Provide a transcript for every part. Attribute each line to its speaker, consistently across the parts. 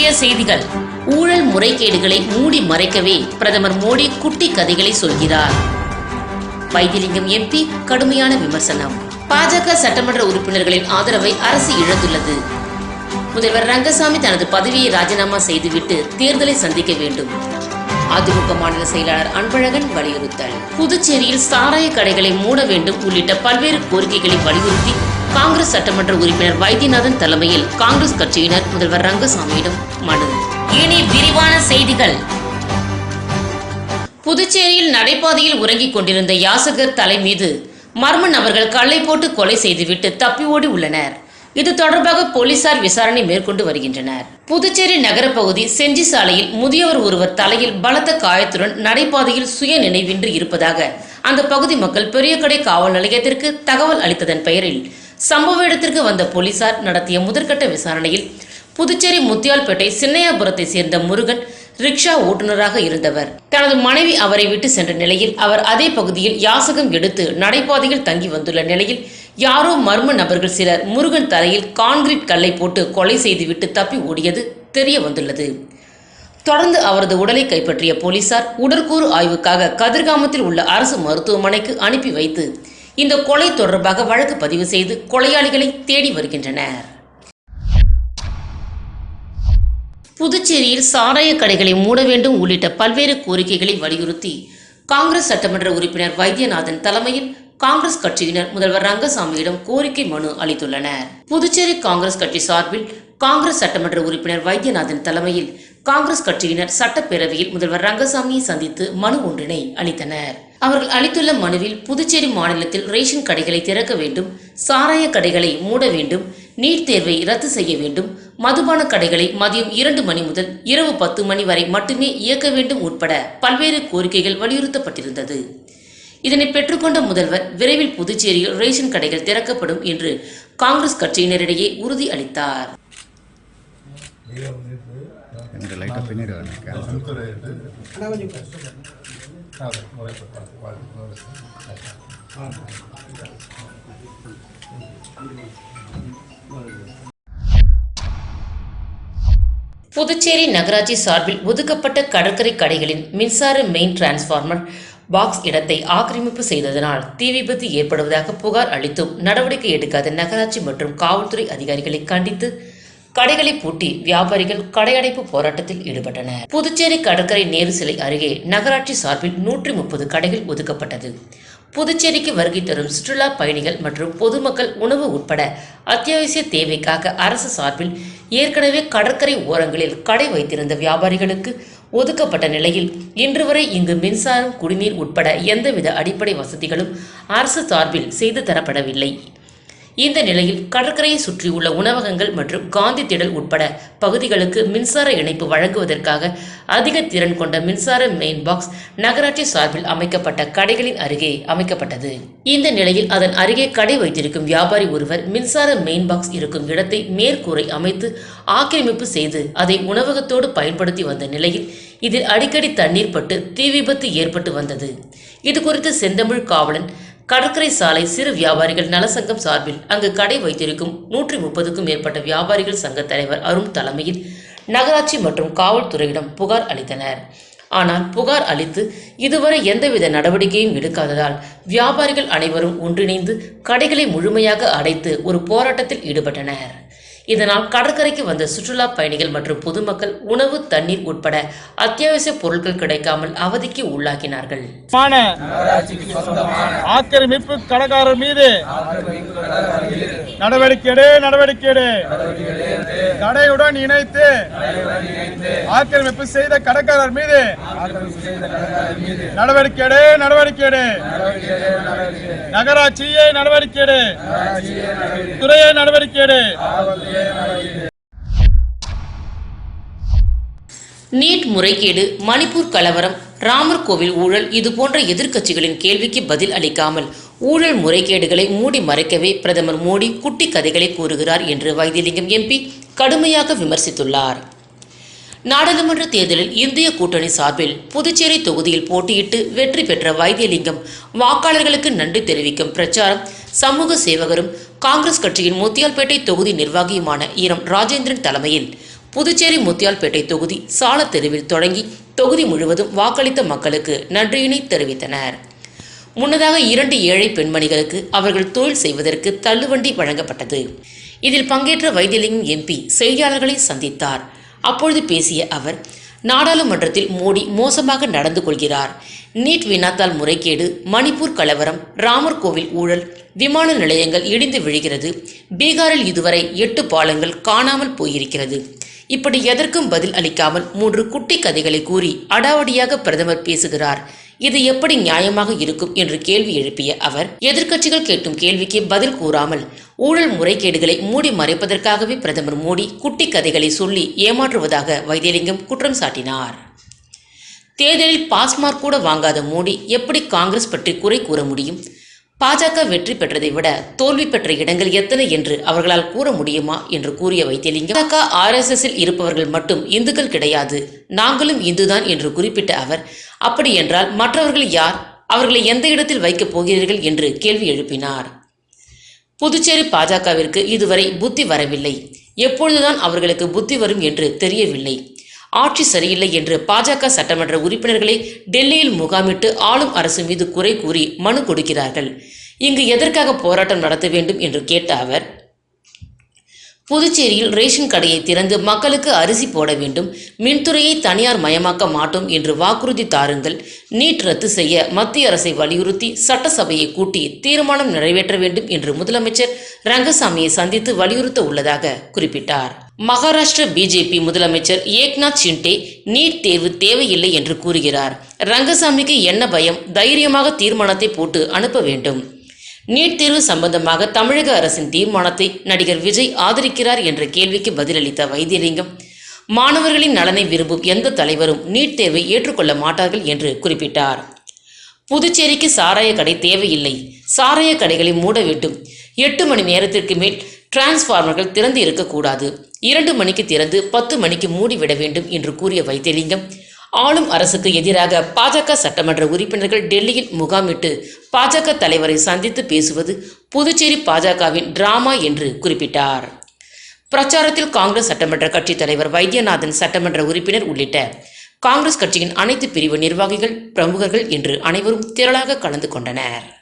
Speaker 1: முக்கிய செய்திகள் ஊழல் முறைகேடுகளை மூடி மறைக்கவே பிரதமர் மோடி குட்டி கதைகளை சொல்கிறார். வைத்திலிங்கம் எம்பி கடுமையான விமர்சனம். பாஜக சட்டமன்ற உறுப்பினர்களின் ஆதரவை அரசு இழந்துள்ளது. முதல்வர் ரங்கசாமி தனது பதவியை ராஜினாமா செய்துவிட்டு தேர்தலை சந்திக்க வேண்டும். அதிமுக மாநில செயலாளர் அன்பழகன் வலியுறுத்தல். புதுச்சேரியில் சாராய கடைகளை மூட வேண்டும் உள்ளிட்ட பல்வேறு கோரிக்கைகளை வலியுறுத்தி காங்கிரஸ் சட்டமன்ற உறுப்பினர் வைத்தியநாதன் தலைமையில் காங்கிரஸ் கட்சியினர் முதல்வர் ரங்கசாமியிடம் மனு. இனி விரிவான செய்திகள். புதுச்சேரியில் நடைபாதையில் உறங்கிக் கொண்டிருந்த யாசகர் தலை மீது மர்ம நபர்கள் கல்லை போட்டு கொலை செய்துவிட்டு தப்பி ஓடி உள்ளனர். இது தொடர்பாக போலீசார் விசாரணை மேற்கொண்டு வருகின்றனர். புதுச்சேரி நகரப்பகுதி செஞ்சி சாலையில் முதியவர் ஒருவர் தலையில் பலத்த காயத்துடன் நடைபாதையில் சுய நினைவின்றி இருப்பதாக அந்த பகுதி மக்கள் பெரியகடை காவல் நிலையத்திற்கு தகவல் அளித்ததன் பெயரில் சம்பவ இடத்திற்கு வந்த போலீசார் நடத்திய முதற்கட்ட விசாரணையில் புதுச்சேரி முத்தியால்பேட்டை சின்னையாபுரத்தை சேர்ந்த முருகன் ரிக்ஷா ஓட்டுநராக இருந்தவர். தனது மனைவி அவரை விட்டு சென்ற நிலையில் அவர் அதே பகுதியில் யாசகம் எடுத்து நடைபாதையில் தங்கி வந்துள்ள நிலையில் யாரோ மர்ம நபர்கள் சிலர் முருகன் தலையில் கான்கிரீட் கல்லை போட்டு கொலை செய்துவிட்டு தப்பி ஓடியது தெரிய வந்துள்ளது. தொடர்ந்து அவரது உடலை கைப்பற்றிய போலீசார் உடற்கூறு ஆய்வுக்காக கதிர்காமத்தில் உள்ள அரசு மருத்துவமனைக்கு அனுப்பி வைத்து இந்த கொலை தொடர்பாக வழக்கு பதிவு செய்து கொலையாளிகளை தேடி வருகின்றனர். புதுச்சேரியில் சாராய கடைகளை மூட வேண்டும் உள்ளிட்ட பல்வேறு கோரிக்கைகளை வலியுறுத்தி காங்கிரஸ் சட்டமன்ற உறுப்பினர் வைத்தியநாதன் தலைமையில் காங்கிரஸ் கட்சியினர் முதல்வர் ரங்கசாமியிடம் கோரிக்கை மனு அளித்துள்ளனர். புதுச்சேரி காங்கிரஸ் கட்சி சார்பில் காங்கிரஸ் சட்டமன்ற உறுப்பினர் வைத்தியநாதன் தலைமையில் காங்கிரஸ் கட்சியினர் சட்டப்பேரவையில் முதல்வர் ரங்கசாமியை சந்தித்து மனு ஒன்றினை அளித்தனர். அவர்கள் அளித்துள்ள மனுவில் புதுச்சேரி மாநிலத்தில் ரேஷன் கடைகளை திறக்க வேண்டும் சாராய கடைகளை மூட வேண்டும் நீட் தேர்வை ரத்து செய்ய வேண்டும் மதுபான கடைகளை மதியம் இரண்டு மணி முதல் இரவு பத்து மணி வரை மட்டுமே இயக்க வேண்டும் உட்பட பல்வேறு கோரிக்கைகள் வலியுறுத்தப்பட்டிருந்தது. இதனை பெற்றுக்கொண்ட முதல்வர் விரைவில் புதுச்சேரியில் ரேஷன் கடைகள் திறக்கப்படும் என்று காங்கிரஸ் கட்சியினரிடையே உறுதி அளித்தார்.
Speaker 2: எனக்கு லைட்டாக பின்னாடி வரேன்
Speaker 1: புதுச்சேரி நகராட்சி சார்பில் ஒதுக்கப்பட்ட கடற்கரை கடைகளின் மின்சார மெயின் டிரான்ஸ்ஃபார்மர் பாக்ஸ் இடத்தை ஆக்கிரமிப்பு செய்ததனால் தீ விபத்து ஏற்படுவதாக புகார் அளித்தும் நடவடிக்கை எடுக்காத நகராட்சி மற்றும் காவல்துறை அதிகாரிகளை கண்டித்து கடைகளை பூட்டி வியாபாரிகள் கடையடைப்பு போராட்டத்தில் ஈடுபட்டனர். புதுச்சேரி கடற்கரை நேரு சிலை அருகே நகராட்சி சார்பில் நூற்றி முப்பது கடைகள் ஒதுக்கப்பட்டது. புதுச்சேரிக்கு வருகை தரும் சுற்றுலா பயணிகள் மற்றும் பொதுமக்கள் உணவு உட்பட அத்தியாவசிய தேவைக்காக அரசு சார்பில் ஏற்கனவே கடற்கரை ஓரங்களில் கடை வைத்திருந்த வியாபாரிகளுக்கு ஒதுக்கப்பட்ட நிலையில் இன்று வரை இங்கு மின்சாரம் குடிநீர் உட்பட எந்தவித அடிப்படை வசதிகளும் அரசு சார்பில் செய்து தரப்படவில்லை. இந்த நிலையில் கடற்கரையை சுற்றியுள்ள உணவகங்கள் மற்றும் காந்தி திடல் உட்பட பகுதிகளுக்கு மின்சார இணைப்பு வழங்குவதற்காக அதிக திறன் கொண்ட மின்சார மெயின் பாக்ஸ் நகராட்சி சார்பில் அமைக்கப்பட்ட கடைகளின் அருகே அமைக்கப்பட்டது. இந்த நிலையில் அதன் அருகே கடை வைத்திருக்கும் வியாபாரி ஒருவர் மின்சார மெயின் பாக்ஸ் இருக்கும் இடத்தை மேற்கூரை அமைத்து ஆக்கிரமிப்பு செய்து அதை உணவகத்தோடு பயன்படுத்தி வந்த நிலையில் இதில் அடிக்கடி தண்ணீர் பட்டு தீ விபத்து ஏற்பட்டு வந்தது. இது குறித்து செந்தமிழ் காவலன் கடற்கரை சாலை சிறு வியாபாரிகள் நலசங்கம் சார்பில் அங்கு கடை வைத்திருக்கும் நூற்றி முப்பதுக்கும் மேற்பட்ட வியாபாரிகள் சங்க தலைவர் அருண் தலைமையில் நகராட்சி மற்றும் காவல்துறையிடம் புகார் அளித்தனர். ஆனால் புகார் அளித்து இதுவரை எந்தவித நடவடிக்கையும் எடுக்காததால் வியாபாரிகள் அனைவரும் ஒன்றிணைந்து கடைகளை முழுமையாக அடைத்து ஒரு போராட்டத்தில் ஈடுபட்டனர். இதனால் கடற்கரைக்கு வந்த சுற்றுலா பயணிகள் மற்றும் பொதுமக்கள் உணவு தண்ணீர் உட்பட அத்தியாவசிய பொருட்கள் கிடைக்காமல் அவதிக்கு உள்ளாக்கினார்கள்.
Speaker 3: ஆக்கிரமிப்பு கடைக்காரர் மீது நடவடிக்கை எடு நடவடிக்கை எடு. கடையுடன் இணைத்து ஆக்கிரமிப்பு செய்த கடைக்காரர் மீது நடவடிக்கை எடு நடவடிக்கை எடு. நகராட்சியே நடவடிக்கை எடு. துறையே நடவடிக்கை எடு.
Speaker 1: நீட் முறைகேடு மணிப்பூர் கலவரம் ராமர் கோவில் ஊழல் இதுபோன்ற எதிர்க்கட்சிகளின் கேள்விக்கு பதில் அளிக்காமல் ஊழல் முறைகேடுகளை மூடி மறைக்கவே பிரதமர் மோடி குட்டி கதைகளை கூறுகிறார் என்று வைத்திலிங்கம் எம்பி கடுமையாக விமர்சித்துள்ளார். நாடாளுமன்ற தேர்தலில் இந்திய கூட்டணி சார்பில் புதுச்சேரி தொகுதியில் போட்டியிட்டு வெற்றி பெற்ற வைத்தியலிங்கம் வாக்காளர்களுக்கு நன்றி தெரிவிக்கும் பிரச்சாரம் சமூக சேவகரும் காங்கிரஸ் கட்சியின் முத்தியால்பேட்டை தொகுதி நிர்வாகியுமான ஈரம் ராஜேந்திரன் தலைமையில் புதுச்சேரி முத்தியால்பேட்டை தொகுதி சால தெருவில் தொடங்கி தொகுதி முழுவதும் வாக்களித்த மக்களுக்கு நன்றியினை தெரிவித்தனர். முன்னதாக இரண்டு ஏழை பெண்மணிகளுக்கு அவர்கள் தொழில் செய்வதற்கு தள்ளுவண்டி வழங்கப்பட்டது. இதில் பங்கேற்ற வைத்தியலிங்கம் எம்பி செய்தியாளர்களை சந்தித்தார். அப்பொழுது பேசிய அவர் நாடாளுமன்றத்தில் மோடி மோசமாக நடந்து கொள்கிறார். நீட் வினாத்தால் முறைகேடு மணிப்பூர் கலவரம் ராமர் கோவில் ஊழல் விமான நிலையங்கள் இடிந்து விழுகிறது. பீகாரில் இதுவரை எட்டு பாலங்கள் காணாமல் போயிருக்கிறது. இப்படி எதற்கும் பதில் அளிக்காமல் மூன்று குட்டி கதைகளை கூறி அடாவடியாக பிரதமர் பேசுகிறார். இது எப்படி நியாயமாக இருக்கும் என்று கேள்வி எழுப்பிய அவர் எதிர்க்கட்சிகள் கேட்டும் கேள்விக்கு பதில் கூறாமல் ஊழல் முறைகேடுகளை மூடி மறைப்பதற்காகவே பிரதமர் மோடி குட்டி கதைகளை சொல்லி ஏமாற்றுவதாக வைத்தியலிங்கம் குற்றம் சாட்டினார். தேர்தலில் பாஸ்மார்க் கூட வாங்காத மோடி எப்படி காங்கிரஸ் பற்றி குறை கூற முடியும்? பாஜக வெற்றி பெற்றதை விட தோல்வி பெற்ற இடங்கள் எத்தனை என்று அவர்களால் கூற முடியுமா என்று கூறிய வைத்தியலிங்கம். பாஜக ஆர்எஸ்எஸ்ஸில் இருப்பவர்கள் மட்டும் இந்துக்கள் கிடையாது. நாங்களும் இந்துதான் என்று குறிப்பிட்ட அவர் அப்படி என்றால் மற்றவர்கள் யார்? அவர்களை எந்த இடத்தில் வைக்கப் போகிறீர்கள்? என்று கேள்வி எழுப்பினார். புதுச்சேரி பாஜகவிற்கு இதுவரை புத்தி வரவில்லை. எப்பொழுதுதான் அவர்களுக்கு புத்தி வரும் என்று தெரியவில்லை. ஆட்சி சரியில்லை என்று பாஜக சட்டமன்ற உறுப்பினர்களை டெல்லியில் முகாமிட்டு ஆளும் அரசு மீது குறை கூறி மனு கொடுக்கிறார்கள். இங்கு எதற்காக போராட்டம் நடத்த வேண்டும் என்று கேட்ட அவர் புதுச்சேரியில் ரேஷன் கடையை திறந்து மக்களுக்கு அரிசி போட வேண்டும். மின்துறையை தனியார் மயமாக்க மாட்டோம் என்று வாக்குறுதி தாருங்கள். நீட் ரத்து செய்ய மத்திய அரசை வலியுறுத்தி சட்டசபையை கூட்டி தீர்மானம் நிறைவேற்ற வேண்டும் என்று முதலமைச்சர் ரங்கசாமியை சந்தித்து வலியுறுத்த உள்ளதாக குறிப்பிட்டார். மகாராஷ்டிர பிஜேபி முதலமைச்சர் ஏக்நாத் ஷிண்டே நீட் தேர்வு தேவையில்லை என்று கூறுகிறார். ரங்கசாமிக்கு என்ன பயம்? தைரியமாக தீர்மானத்தை போட்டு அனுப்ப வேண்டும். நீட் தேர்வு சம்பந்தமாக தமிழக அரசின் தீர்மானத்தை நடிகர் விஜய் ஆதரிக்கிறார் என்ற கேள்விக்கு பதிலளித்த வைத்தியலிங்கம் மாணவர்களின் நலனை விரும்பும் எந்த தலைவரும் நீட் தேர்வை ஏற்றுக்கொள்ள மாட்டார்கள் என்று குறிப்பிட்டார். புதுச்சேரிக்கு சாராய கடை தேவையில்லை. சாராய கடைகளை மூட வேண்டும். எட்டு மணி நேரத்திற்கு மேல் டிரான்ஸ்ஃபார்மர்கள் திறந்து இருக்கக்கூடாது. இரண்டு மணிக்கு திறந்து பத்து மணிக்கு மூடிவிட வேண்டும் என்று கூறிய வைத்தியலிங்கம் ஆளும் அரசுக்கு எதிராக பாஜக சட்டமன்ற உறுப்பினர்கள் டெல்லியில் முகாமிட்டு பாஜக தலைவரை சந்தித்து பேசுவது புதுச்சேரி பாஜகவின் டிராமா என்று குறிப்பிட்டார். பிரச்சாரத்தில் காங்கிரஸ் சட்டமன்ற கட்சித் தலைவர் வைத்தியநாதன் சட்டமன்ற உறுப்பினர் உள்ளிட்ட காங்கிரஸ் கட்சியின் அனைத்து பிரிவு நிர்வாகிகள் பிரமுகர்கள் என்று அனைவரும் திரளாக கலந்து கொண்டனர்.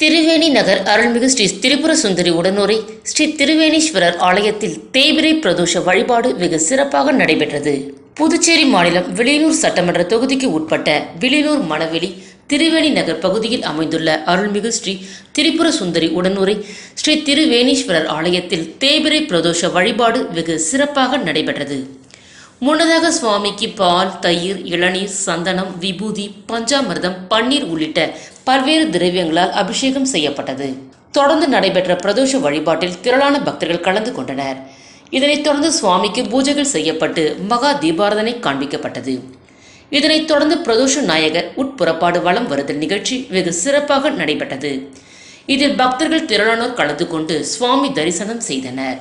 Speaker 1: திருவேணி நகர் அருள்மிகு ஸ்ரீ திரிபுர சுந்தரி உடனூரை ஸ்ரீ திருவேணீஸ்வரர் ஆலயத்தில் தேய்பிரை பிரதோஷ வழிபாடு வெகு சிறப்பாக நடைபெற்றது. புதுச்சேரி மாநிலம் விளியனூர் சட்டமன்ற தொகுதிக்கு உட்பட்ட விளியனூர் மணவெளி திருவேணி நகர் பகுதியில் அமைந்துள்ள அருள்மிகு ஸ்ரீ திரிபுர சுந்தரி உடனூரை ஸ்ரீ திருவேணீஸ்வரர் ஆலயத்தில் தேய்பிரை பிரதோஷ வழிபாடு வெகு சிறப்பாக நடைபெற்றது. முன்னதாக சுவாமிக்கு பால் தயிர் இளநீர் சந்தனம் விபூதி பஞ்சாமிர்தம் பன்னீர் உள்ளிட்ட பல்வேறு திரவியங்களால் அபிஷேகம் செய்யப்பட்டது. தொடர்ந்து நடைபெற்ற பிரதோஷ வழிபாட்டில் திரளான பக்தர்கள் கலந்து கொண்டனர். இதனைத் தொடர்ந்து சுவாமிக்கு பூஜைகள் செய்யப்பட்டு மகா தீபாரதனை காண்பிக்கப்பட்டது. இதனைத் தொடர்ந்து பிரதோஷ நாயகர் உட்புறப்பாடு வளம் வருதல் நிகழ்ச்சி வெகு சிறப்பாக நடைபெற்றது. இதில் பக்தர்கள் திரளானோர் கலந்து கொண்டு சுவாமி தரிசனம் செய்தனர்.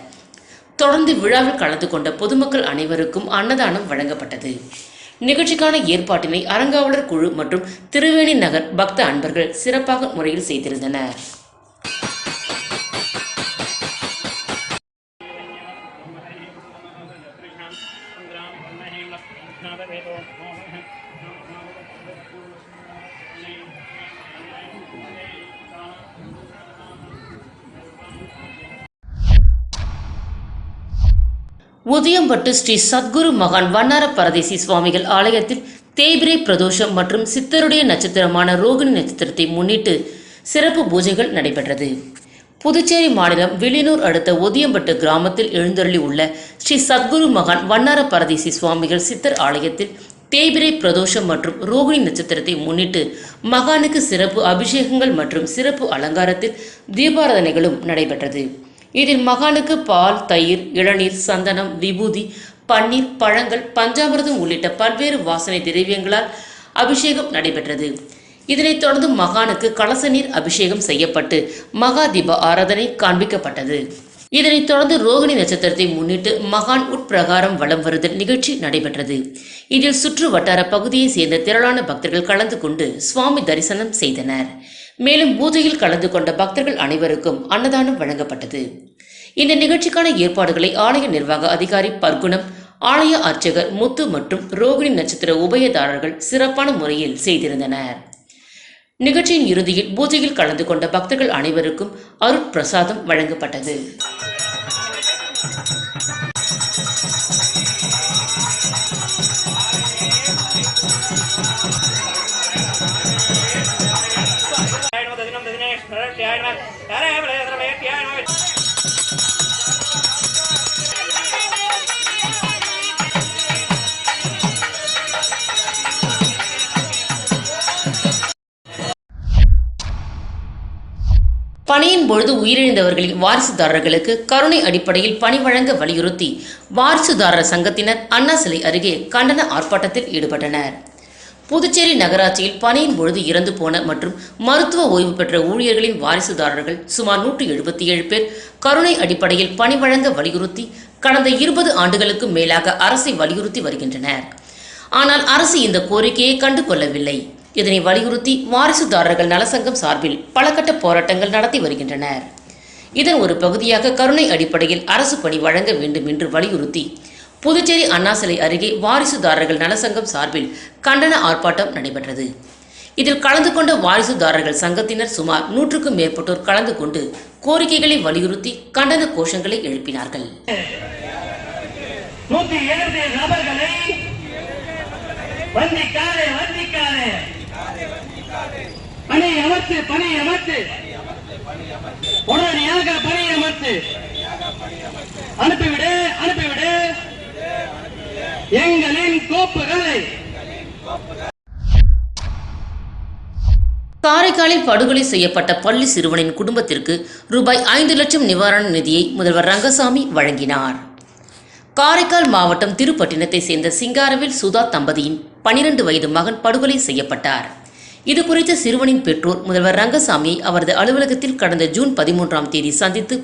Speaker 1: தொடர்ந்து விழாவில் கலந்து கொண்ட பொதுமக்கள் அனைவருக்கும் அன்னதானம் வழங்கப்பட்டது. நிகழ்ச்சிக்கான ஏற்பாட்டினை அறங்காவலர் குழு மற்றும் திருவேணி நகர் பக்த அன்பர்கள் சிறப்பாக முறையில் செய்திருந்தனர். உதயம்பட்டு ஸ்ரீ சத்குரு மகான் வண்ணார பரதேசி சுவாமிகள் ஆலயத்தில் தேய்பிரை பிரதோஷம் மற்றும் சித்தருடைய நட்சத்திரமான ரோகிணி நட்சத்திரத்தை முன்னிட்டு சிறப்பு பூஜைகள் நடைபெற்றது. புதுச்சேரி மாநிலம் வில்லியனூர் அடுத்த ஒதியம்பட்டு கிராமத்தில் எழுந்தருளி உள்ள ஸ்ரீ சத்குரு மகான் வண்ணார பரதேசி சுவாமிகள் சித்தர் ஆலயத்தில் தேய்பிரை பிரதோஷம் மற்றும் ரோகிணி நட்சத்திரத்தை முன்னிட்டு மகானுக்கு சிறப்பு அபிஷேகங்கள் மற்றும் சிறப்பு அலங்காரத்தில் தீபாராதனைகளும் நடைபெற்றது. இதில் மகானுக்கு பால் தயிர் இளநீர் சந்தனம் விபூதி பன்னீர் பழங்கள் பஞ்சாமிரதம் உள்ளிட்ட பல்வேறு வாசனை திரவியங்களால் அபிஷேகம் நடைபெற்றது. இதனைத் தொடர்ந்து மகானுக்கு கலச நீர் அபிஷேகம் செய்யப்பட்டு மகா தீப ஆராதனை காண்பிக்கப்பட்டது. இதனைத் தொடர்ந்து ரோகிணி நட்சத்திரத்தை முன்னிட்டு மகான் உட்பிரகாரம் வலம் வருதல் நிகழ்ச்சி நடைபெற்றது. இதில் சுற்று வட்டார பகுதியை சேர்ந்த திரளான பக்தர்கள் கலந்து கொண்டு சுவாமி தரிசனம் செய்தனர். மேலும் பூஜையில் கலந்து கொண்ட பக்தர்கள் அனைவருக்கும் அன்னதானம் வழங்கப்பட்டது. இந்த நிகழ்ச்சிக்கான ஏற்பாடுகளை ஆலய நிர்வாக அதிகாரி பர்குணம் ஆலய அர்ச்சகர் முத்து மற்றும் ரோகிணி நட்சத்திர உபயதாரர்கள் சிறப்பான முறையில் செய்திருந்தனர். நிகழ்ச்சியின் இறுதியில் பூஜையில் கலந்து கொண்ட பக்தர்கள் அனைவருக்கும் அருட்பிரசாதம் வழங்கப்பட்டது. பணியின் பொழுது உயிரிழந்தவர்களின் வாரிசுதாரர்களுக்கு கருணை அடிப்படையில் பணி வழங்க வலியுறுத்தி வாரிசுதாரர் சங்கத்தினர் அண்ணா சிலை அருகே கண்டன ஆர்ப்பாட்டத்தில் ஈடுபட்டனர். புதுச்சேரி நகராட்சியில் பணியின் பொழுது இறந்து போன மற்றும் மருத்துவ ஓய்வு பெற்ற ஊழியர்களின் வாரிசுதாரர்கள் சுமார் நூற்றி எழுபத்தி ஏழு பேர் கருணை அடிப்படையில் பணி வழங்க வலியுறுத்தி கடந்த இருபது ஆண்டுகளுக்கு மேலாக அரசை வலியுறுத்தி வருகின்றனர். ஆனால் அரசு இந்த கோரிக்கையை கண்டு கொள்ளவில்லை இதனை வலியுறுத்தி வாரிசுதாரர்கள் நலசங்கம் சார்பில் பல கட்ட போராட்டங்கள் நடத்தி வருகின்றனர். இதன் ஒரு பகுதியாக கருணை அடிப்படையில் அரசு பணி வழங்க வேண்டும் என்று வலியுறுத்தி புதுச்சேரி அண்ணா சிலை அருகே வாரிசுதாரர்கள் நலசங்கம் சார்பில் கண்டன ஆர்ப்பாட்டம் நடைபெற்றது. இதில் கலந்து கொண்ட வாரிசுதாரர்கள் சங்கத்தினர் சுமார் நூற்றுக்கும் மேற்பட்டோர் கலந்து கொண்டு கோரிக்கைகளை வலியுறுத்தி கண்டன கோஷங்களை எழுப்பினார்கள்.
Speaker 4: உடனடியாக பணி அனுப்பிவிடு அனுப்பிவிடு. எங்களின் கோப்புகளை.
Speaker 1: காரைக்காலில் படுகொலை செய்யப்பட்ட பள்ளி சிறுவனின் குடும்பத்திற்கு ரூபாய் ஐந்து லட்சம் நிவாரண நிதியை முதல்வர் ரங்கசாமி வழங்கினார். காரைக்கால் மாவட்டம் திருப்பட்டினத்தை சேர்ந்த சிங்காரவில் சுதா தம்பதியின் பனிரெண்டு வயது மகன் படுகொலை செய்யப்பட்டார். இது குறித்து சிறுவனின் பெற்றோர் முதல்வர் ரங்கசாமியை அவரது அலுவலகத்தில் கடந்த ஜூன் பதிமூன்றாம் தேதி சந்தித்து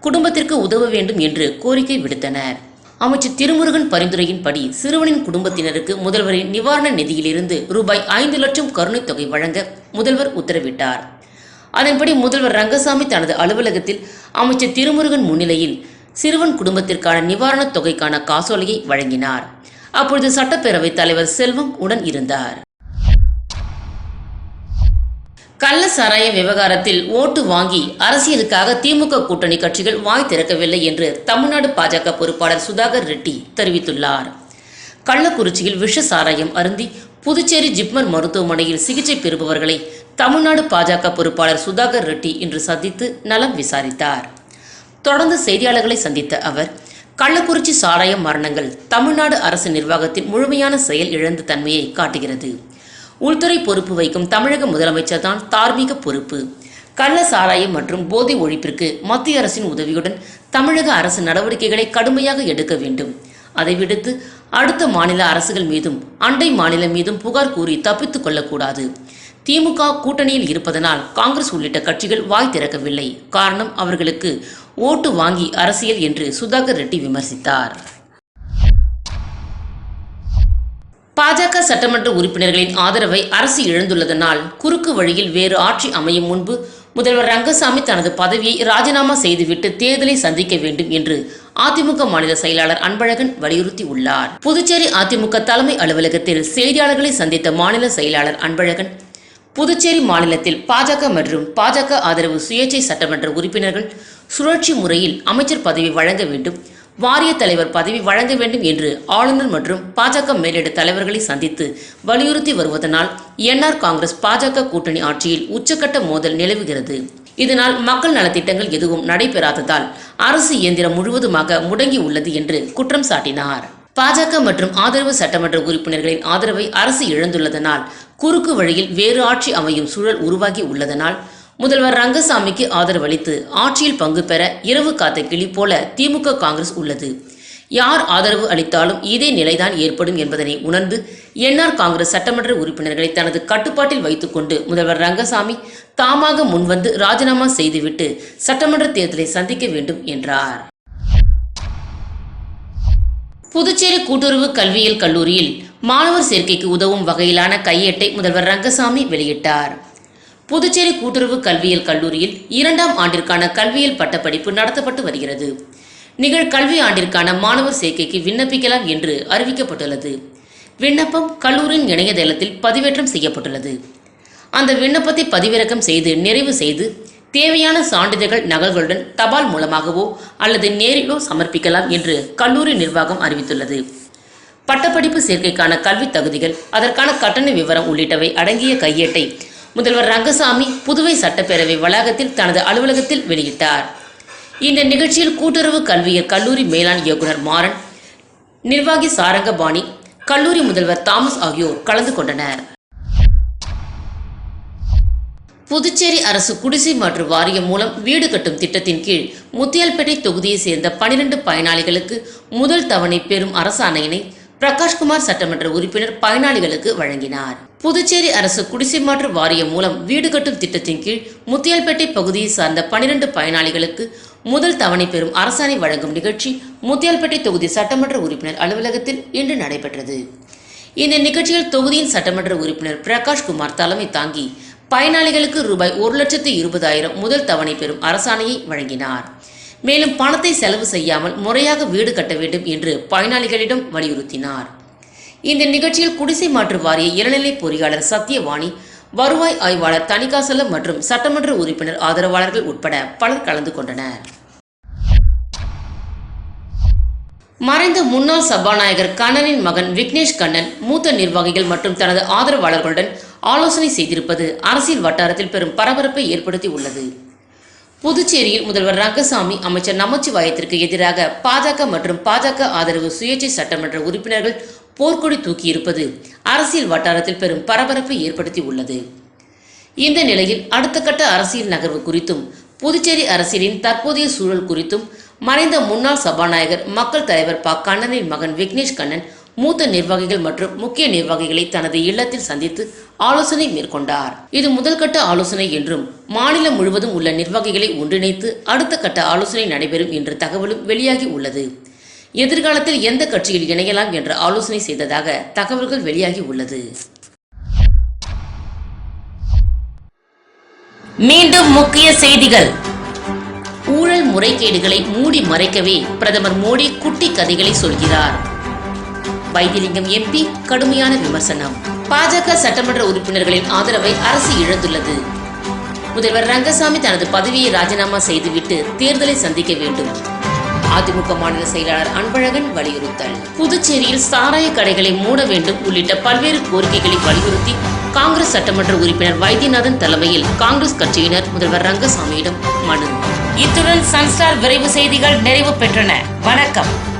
Speaker 1: குடும்பத்திற்கு உதவ வேண்டும் என்று கோரிக்கை விடுத்தனர். அமைச்சர் திருமுருகன் பரிந்துரையின்படி சிறுவனின் குடும்பத்தினருக்கு முதல்வரின் நிவாரண நிதியிலிருந்து ரூபாய் ஐந்து லட்சம் கருணைத் தொகை வழங்க முதல்வர் உத்தரவிட்டார். அதன்படி முதல்வர் ரங்கசாமி தனது அலுவலகத்தில் அமைச்சர் திருமுருகன் முன்னிலையில் சிறுவன் குடும்பத்திற்கான நிவாரணத் தொகைக்கான காசோலையை வழங்கினார். அப்பொழுது சட்டப்பேரவைத் தலைவர் செல்வம் உடன் இருந்தார். கள்ள சாராய விவகாரத்தில் ஓட்டு வாங்கி அரசியலுக்காக திமுக கூட்டணி கட்சிகள் வாய் திறக்கவில்லை என்று தமிழ்நாடு பாஜக பொறுப்பாளர் சுதாகர் ரெட்டி தெரிவித்துள்ளார். கள்ளக்குறிச்சியில் விஷ சாராயம் அருந்தி புதுச்சேரி ஜிப்மர் மருத்துவமனையில் சிகிச்சை பெறுபவர்களை தமிழ்நாடு பாஜக பொறுப்பாளர் சுதாகர் ரெட்டி இன்று சந்தித்து நலம் விசாரித்தார். தொடர்ந்து செய்தியாளர்களை சந்தித்த அவர் கள்ளக்குறிச்சி சாராயம் மரணங்கள் தமிழ்நாடு அரசு நிர்வாகத்தின் முழுமையான செயல் இழந்த தன்மையை காட்டுகிறது. உள்துறை பொறுப்பு வைக்கும் தமிழக முதலமைச்சர் தான் தார்மீக பொறுப்பு. கள்ள சாராயம் மற்றும் போதை ஒழிப்பிற்கு மத்திய அரசின் உதவியுடன் தமிழக அரசு நடவடிக்கைகளை கடுமையாக எடுக்க வேண்டும். அதை விடுத்து அடுத்த மாநில அரசுகள் மீதும் அண்டை மாநிலம் மீதும் புகார் கூறி தப்பித்துக் கொள்ளக்கூடாது. திமுக கூட்டணியில் இருப்பதனால் காங்கிரஸ் உள்ளிட்ட கட்சிகள் வாய் திறக்கவில்லை. காரணம் அவர்களுக்கு ஓட்டு வாங்கி அரசியல் என்று சுதாகர் ரெட்டி விமர்சித்தார். பாஜக சட்டமன்ற உறுப்பினர்களின் ஆதரவை அரசு இழந்துள்ளதனால் குறுக்கு வழியில் வேறு ஆட்சி அமையும் முன்பு முதல்வர் ரங்கசாமி தனது பதவியை ராஜினாமா செய்துவிட்டு தேர்தலை சந்திக்க வேண்டும் என்று அதிமுக மாநில செயலாளர் அன்பழகன் வலியுறுத்தி உள்ளார் புதுச்சேரி அதிமுக தலைமை அலுவலகத்தில் செய்தியாளர்களை சந்தித்த மாநில செயலாளர் அன்பழகன் புதுச்சேரி மாநிலத்தில் பாஜக மற்றும் பாஜக ஆதரவு சுயேட்சை சட்டமன்ற உறுப்பினர்கள் சுழற்சி முறையில் அமைச்சர் பதவி வழங்க வேண்டும் வாரிய தலைவர் பதவி வழங்க வேண்டும் என்று ஆளுநர் மற்றும் பாஜக மேலிட தலைவர்களை சந்தித்து வலியுறுத்தி வருவதனால் என்ஆர் காங்கிரஸ் பாஜக கூட்டணி ஆட்சியில் உச்சக்கட்ட மோதல் நிலவுகிறது. இதனால் மக்கள் நலத்திட்டங்கள் எதுவும் நடைபெறாததால் அரசு இயந்திரம் முழுவதுமாக முடங்கி உள்ளது என்று குற்றம் சாட்டினார். பாஜக மற்றும் ஆதரவு சட்டமன்ற உறுப்பினர்களின் ஆதரவை அரசு இழந்துள்ளதனால் குறுக்கு வழியில் வேறு ஆட்சி அமையும் சூழல் உருவாகி உள்ளதனால் முதல்வர் ரங்கசாமிக்கு ஆதரவளித்து ஆட்சியில் பங்கு பெற இரவு காத்த கிளி போல திமுக காங்கிரஸ் உள்ளது. யார் ஆதரவு அளித்தாலும் இதே நிலைதான் ஏற்படும் என்பதனை உணர்ந்து என்ஆர் காங்கிரஸ் சட்டமன்ற உறுப்பினர்களை தனது கட்டுப்பாட்டில் வைத்துக்கொண்டு முதல்வர் ரங்கசாமி தாமாக முன்வந்து ராஜினாமா செய்துவிட்டு சட்டமன்ற தேர்தலை சந்திக்க வேண்டும் என்றார். புதுச்சேரி கூட்டுறவு கல்வியியல் கல்லூரியில் மாணவர் சேர்க்கைக்கு உதவும் வகையிலான கையேட்டை முதல்வர் ரங்கசாமி வெளியிட்டார். புதுச்சேரி கூட்டுறவு கல்வியியல் கல்லூரியில் இரண்டாம் ஆண்டிற்கான கல்வியியல் பட்டப்படிப்பு நடத்தப்பட்டு வருகிறது. நிகழ் கல்வி ஆண்டிற்கான மாணவர் சேர்க்கைக்கு விண்ணப்பிக்கலாம் என்று அறிவிக்கப்பட்டுள்ளது. விண்ணப்பம் கல்லூரியின் இணையதளத்தில் பதிவேற்றம் செய்யப்பட்டுள்ளது. அந்த விண்ணப்பத்தை பதிவிறக்கம் செய்து நிறைவு செய்து தேவையான சான்றிதழ்கள் நகல்களுடன் தபால் மூலமாகவோ அல்லது நேரிலோ சமர்ப்பிக்கலாம் என்று கல்லூரி நிர்வாகம் அறிவித்துள்ளது. பட்டப்படிப்பு சேர்க்கைக்கான கல்வி தகுதிகள் அதற்கான கட்டண விவரம் உள்ளிட்டவை அடங்கிய கையேட்டை முதல்வர் ரங்கசாமி புதுவை சட்டப்பேரவை வளாகத்தில் தனது அலுவலகத்தில் வெளியிட்டார். இந்த நிகழ்ச்சியில் கூட்டுறவு கல்வியல் கல்லூரி மேலாண் இயக்குனர் மாறன் நிர்வாகி சாரங்கபாணி கல்லூரி முதல்வர் தாமஸ் ஆகியோர் கலந்து கொண்டனர். புதுச்சேரி அரசு குடிசை மாற்று வாரியம் மூலம் வீடு கட்டும் திட்டத்தின் கீழ் முத்தியால்பேட்டை தொகுதியை சேர்ந்த பனிரெண்டு பயனாளிகளுக்கு முதல் தவணை பெறும் அரசாணையினை பிரகாஷ்குமார் சட்டமன்ற உறுப்பினர் பயனாளிகளுக்கு வழங்கினார். புதுச்சேரி அரசு குடிசை மாற்று வாரியம் மூலம் வீடு கட்டும் திட்டத்தின் கீழ் முத்தியால்பேட்டை பகுதியை சார்ந்த பனிரெண்டு பயனாளிகளுக்கு முதல் தவணை பெறும் அரசாணை வழங்கும் நிகழ்ச்சி முத்தியால்பேட்டை தொகுதி சட்டமன்ற உறுப்பினர் அலுவலகத்தில் இன்று நடைபெற்றது. இந்த நிகழ்ச்சியில் தொகுதியின் சட்டமன்ற உறுப்பினர் பிரகாஷ் குமார் தலைமை தாங்கி பயனாளிகளுக்கு ரூபாய் ஒரு லட்சத்து இருபதாயிரம் முதல் தவணை பெறும் அரசாணையை வழங்கினார். மேலும் பணத்தை செலவு செய்யாமல் முறையாக வீடு கட்ட வேண்டும் என்று பயனாளிகளிடம் வலியுறுத்தினார். இந்த நிகழ்ச்சியில் குடிசை மாற்று வாரிய இளநிலை பொறியாளர் சத்யவாணி வருவாய் ஆய்வாளர் தணிகாசலம் மற்றும் சட்டமன்ற உறுப்பினர் ஆதரவாளர்கள் உட்பட பலர் கலந்து கொண்டனர். மறைந்த முன்னாள் சபாநாயகர் கண்ணனின் மகன் விக்னேஷ் கண்ணன் மூத்த நிர்வாகிகள் மற்றும் தனது ஆதரவாளர்களுடன் ஆலோசனை செய்திருப்பது அரசியல் வட்டாரத்தில் பெரும் பரபரப்பை ஏற்படுத்தி உள்ளது. புதுச்சேரியில் முதல்வர் ரங்கசாமி அமைச்சர் நமச்சிவாயத்திற்கு எதிராக பாஜக மற்றும் பாஜக ஆதரவு சுயேட்சை சட்டமன்ற உறுப்பினர்கள் போர்க்கொடி தூக்கியிருப்பது அரசியல் வட்டாரத்தில் பெரும் பரபரப்பை ஏற்படுத்தி உள்ளது. இந்த நிலையில் அடுத்த கட்ட அரசியல் நகர்வு குறித்தும் புதுச்சேரி அரசியலின் தற்போதைய சூழல் குறித்தும் மறைந்த முன்னாள் சபாநாயகர் மக்கள் தலைவர் ப. கண்ணனின் மகன் விக்னேஷ் கண்ணன் மூத்த நிர்வாகிகள் மற்றும் முக்கிய நிர்வாகிகளை தனது இல்லத்தில் சந்தித்து ஆலோசனை மேற்கொண்டார். இது முதல்கட்ட ஆலோசனை என்றும் மாநிலம் முழுவதும் உள்ள நிர்வாகிகளை ஒன்றிணைத்து அடுத்த கட்ட ஆலோசனை நடைபெறும் என்ற தகவலும் வெளியாகி உள்ளது. எதிர்காலத்தில் எந்த கட்சியில் இணையலாம் என்று ஆலோசனை செய்ததாக தகவல்கள் வெளியாகி உள்ளது. மீண்டும் முக்கிய செய்திகள். ஊழல் முறைகேடுகளை மூடி மறைக்கவே பிரதமர் மோடி குட்டி கதைகளை சொல்கிறார். வைத்திலிங்கம் எம்பி கடுமையான விமர்சனம். பாஜக சட்டமன்ற உறுப்பினர்களின் ஆதரவை அரசு இழந்துள்ளது. முதல்வர் ரங்கசாமி தனது பதவியை ராஜினாமா செய்துவிட்டு தேர்தலை சந்திக்க வேண்டும். அதிமுக மாநில செயலாளர் அன்பழகன் வலியுறுத்தல். புதுச்சேரியில் சாராய கடைகளை மூட வேண்டும் உள்ளிட்ட பல்வேறு கோரிக்கைகளை வலியுறுத்தி காங்கிரஸ் சட்டமன்ற உறுப்பினர் வைத்தியநாதன் தலைமையில் காங்கிரஸ் கட்சியினர் முதல்வர் ரங்கசாமியிடம் மனு. இத்துடன் சன்ஸ்டார் விரைவு செய்திகள் நிறைவு பெற்றன. வணக்கம்.